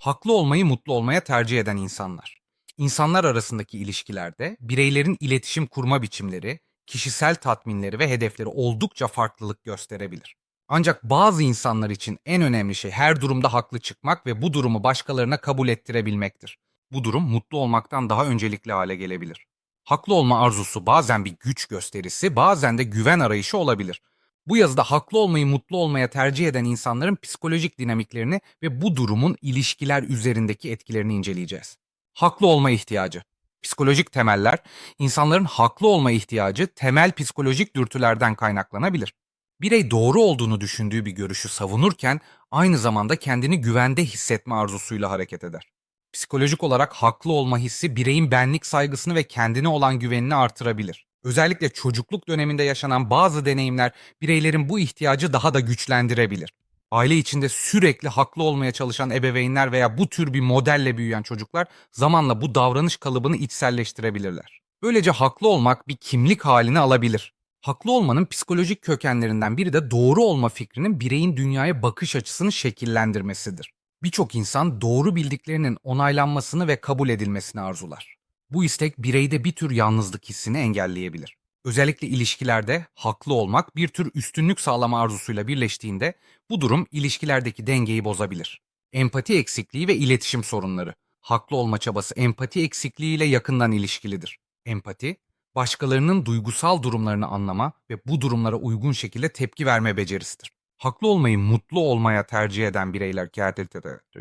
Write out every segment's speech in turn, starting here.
Haklı olmayı mutlu olmaya tercih eden insanlar. İnsanlar arasındaki ilişkilerde bireylerin iletişim kurma biçimleri, kişisel tatminleri ve hedefleri oldukça farklılık gösterebilir. Ancak bazı insanlar için en önemli şey her durumda haklı çıkmak ve bu durumu başkalarına kabul ettirebilmektir. Bu durum mutlu olmaktan daha öncelikli hale gelebilir. Haklı olma arzusu bazen bir güç gösterisi, bazen de güven arayışı olabilir. Bu yazıda haklı olmayı mutlu olmaya tercih eden insanların psikolojik dinamiklerini ve bu durumun ilişkiler üzerindeki etkilerini inceleyeceğiz. Haklı olma ihtiyacı. Psikolojik temeller, insanların haklı olma ihtiyacı temel psikolojik dürtülerden kaynaklanabilir. Birey doğru olduğunu düşündüğü bir görüşü savunurken aynı zamanda kendini güvende hissetme arzusuyla hareket eder. Psikolojik olarak haklı olma hissi bireyin benlik saygısını ve kendine olan güvenini artırabilir. Özellikle çocukluk döneminde yaşanan bazı deneyimler bireylerin bu ihtiyacı daha da güçlendirebilir. Aile içinde sürekli haklı olmaya çalışan ebeveynler veya bu tür bir modelle büyüyen çocuklar zamanla bu davranış kalıbını içselleştirebilirler. Böylece haklı olmak bir kimlik halini alabilir. Haklı olmanın psikolojik kökenlerinden biri de doğru olma fikrinin bireyin dünyaya bakış açısını şekillendirmesidir. Birçok insan doğru bildiklerinin onaylanmasını ve kabul edilmesini arzular. Bu istek bireyde bir tür yalnızlık hissini engelleyebilir. Özellikle ilişkilerde haklı olmak bir tür üstünlük sağlama arzusuyla birleştiğinde bu durum ilişkilerdeki dengeyi bozabilir. Empati eksikliği ve iletişim sorunları. Haklı olma çabası empati eksikliğiyle yakından ilişkilidir. Empati, başkalarının duygusal durumlarını anlama ve bu durumlara uygun şekilde tepki verme becerisidir. Haklı olmayı mutlu olmaya tercih eden bireyler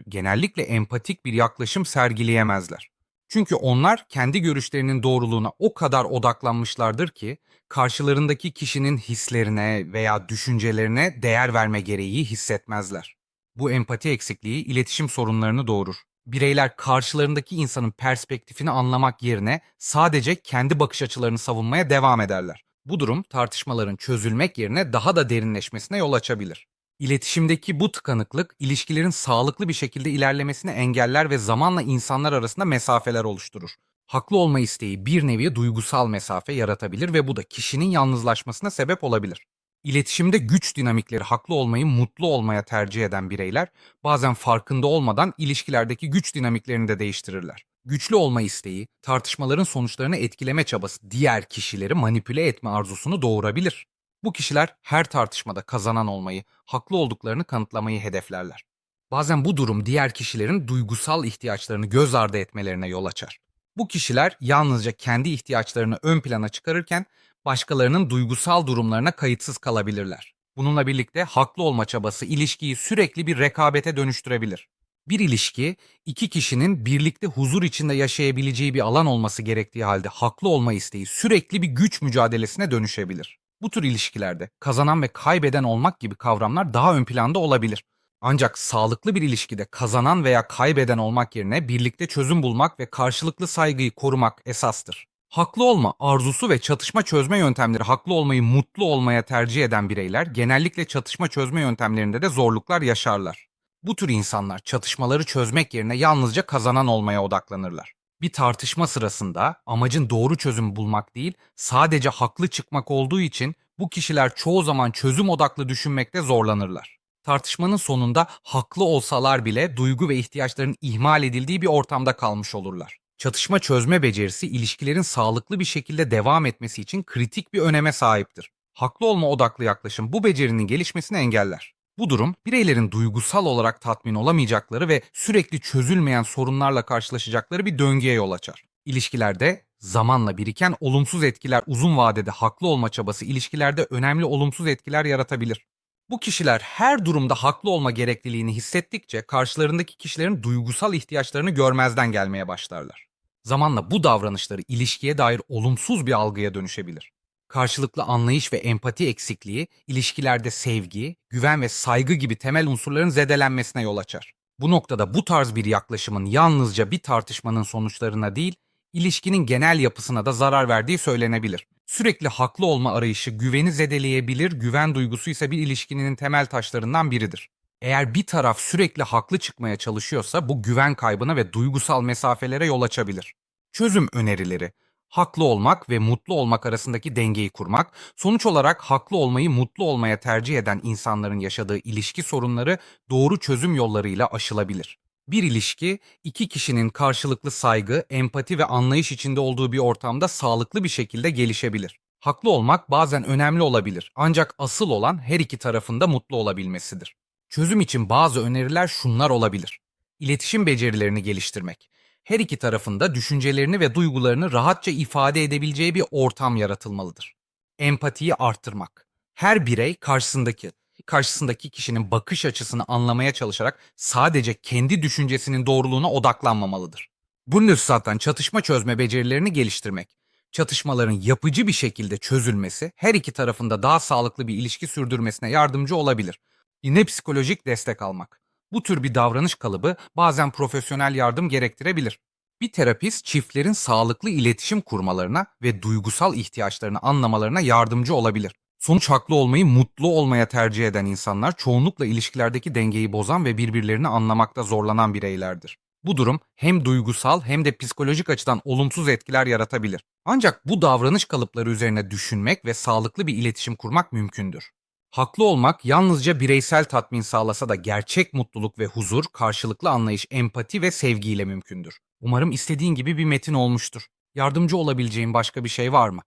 genellikle empatik bir yaklaşım sergileyemezler. Çünkü onlar kendi görüşlerinin doğruluğuna o kadar odaklanmışlardır ki karşılarındaki kişinin hislerine veya düşüncelerine değer verme gereği hissetmezler. Bu empati eksikliği iletişim sorunlarını doğurur. Bireyler karşılarındaki insanın perspektifini anlamak yerine sadece kendi bakış açılarını savunmaya devam ederler. Bu durum tartışmaların çözülmek yerine daha da derinleşmesine yol açabilir. İletişimdeki bu tıkanıklık ilişkilerin sağlıklı bir şekilde ilerlemesini engeller ve zamanla insanlar arasında mesafeler oluşturur. Haklı olma isteği bir nevi duygusal mesafe yaratabilir ve bu da kişinin yalnızlaşmasına sebep olabilir. İletişimde güç dinamikleri haklı olmayı mutlu olmaya tercih eden bireyler bazen farkında olmadan ilişkilerdeki güç dinamiklerini de değiştirirler. Güçlü olma isteği, tartışmaların sonuçlarını etkileme çabası diğer kişileri manipüle etme arzusunu doğurabilir. Bu kişiler her tartışmada kazanan olmayı, haklı olduklarını kanıtlamayı hedeflerler. Bazen bu durum diğer kişilerin duygusal ihtiyaçlarını göz ardı etmelerine yol açar. Bu kişiler yalnızca kendi ihtiyaçlarını ön plana çıkarırken başkalarının duygusal durumlarına kayıtsız kalabilirler. Bununla birlikte haklı olma çabası ilişkiyi sürekli bir rekabete dönüştürebilir. Bir ilişki, iki kişinin birlikte huzur içinde yaşayabileceği bir alan olması gerektiği halde haklı olma isteği sürekli bir güç mücadelesine dönüşebilir. Bu tür ilişkilerde kazanan ve kaybeden olmak gibi kavramlar daha ön planda olabilir. Ancak sağlıklı bir ilişkide kazanan veya kaybeden olmak yerine birlikte çözüm bulmak ve karşılıklı saygıyı korumak esastır. Haklı olma arzusu ve çatışma çözme yöntemleri haklı olmayı mutlu olmaya tercih eden bireyler genellikle çatışma çözme yöntemlerinde de zorluklar yaşarlar. Bu tür insanlar çatışmaları çözmek yerine yalnızca kazanan olmaya odaklanırlar. Bir tartışma sırasında amacın doğru çözüm bulmak değil, sadece haklı çıkmak olduğu için bu kişiler çoğu zaman çözüm odaklı düşünmekte zorlanırlar. Tartışmanın sonunda haklı olsalar bile duygu ve ihtiyaçların ihmal edildiği bir ortamda kalmış olurlar. Çatışma çözme becerisi ilişkilerin sağlıklı bir şekilde devam etmesi için kritik bir öneme sahiptir. Haklı olma odaklı yaklaşım bu becerinin gelişmesini engeller. Bu durum bireylerin duygusal olarak tatmin olamayacakları ve sürekli çözülmeyen sorunlarla karşılaşacakları bir döngüye yol açar. İlişkilerde zamanla biriken olumsuz etkiler uzun vadede haklı olma çabası ilişkilerde önemli olumsuz etkiler yaratabilir. Bu kişiler her durumda haklı olma gerekliliğini hissettikçe karşılarındaki kişilerin duygusal ihtiyaçlarını görmezden gelmeye başlarlar. Zamanla bu davranışları ilişkiye dair olumsuz bir algıya dönüşebilir. Karşılıklı anlayış ve empati eksikliği ilişkilerde sevgi, güven ve saygı gibi temel unsurların zedelenmesine yol açar. Bu noktada bu tarz bir yaklaşımın yalnızca bir tartışmanın sonuçlarına değil, ilişkinin genel yapısına da zarar verdiği söylenebilir. Sürekli haklı olma arayışı güveni zedeleyebilir, güven duygusu ise bir ilişkinin temel taşlarından biridir. Eğer bir taraf sürekli haklı çıkmaya çalışıyorsa bu güven kaybına ve duygusal mesafelere yol açabilir. Çözüm önerileri haklı olmak ve mutlu olmak arasındaki dengeyi kurmak, sonuç olarak haklı olmayı mutlu olmaya tercih eden insanların yaşadığı ilişki sorunları doğru çözüm yollarıyla aşılabilir. Bir ilişki, iki kişinin karşılıklı saygı, empati ve anlayış içinde olduğu bir ortamda sağlıklı bir şekilde gelişebilir. Haklı olmak bazen önemli olabilir ancak asıl olan her iki tarafın da mutlu olabilmesidir. Çözüm için bazı öneriler şunlar olabilir. İletişim becerilerini geliştirmek. Her iki tarafın da düşüncelerini ve duygularını rahatça ifade edebileceği bir ortam yaratılmalıdır. Empatiyi arttırmak. Her birey karşısındaki karşısındaki kişinin bakış açısını anlamaya çalışarak sadece kendi düşüncesinin doğruluğuna odaklanmamalıdır. Bunun üstaddan çatışma çözme becerilerini geliştirmek. Çatışmaların yapıcı bir şekilde çözülmesi her iki tarafında daha sağlıklı bir ilişki sürdürmesine yardımcı olabilir. Yine psikolojik destek almak. Bu tür bir davranış kalıbı bazen profesyonel yardım gerektirebilir. Bir terapist çiftlerin sağlıklı iletişim kurmalarına ve duygusal ihtiyaçlarını anlamalarına yardımcı olabilir. Sonuç haklı olmayı mutlu olmaya tercih eden insanlar çoğunlukla ilişkilerdeki dengeyi bozan ve birbirlerini anlamakta zorlanan bireylerdir. Bu durum hem duygusal hem de psikolojik açıdan olumsuz etkiler yaratabilir. Ancak bu davranış kalıpları üzerine düşünmek ve sağlıklı bir iletişim kurmak mümkündür. Haklı olmak yalnızca bireysel tatmin sağlasa da gerçek mutluluk ve huzur, karşılıklı anlayış, empati ve sevgiyle mümkündür. Umarım istediğin gibi bir metin olmuştur. Yardımcı olabileceğin başka bir şey var mı?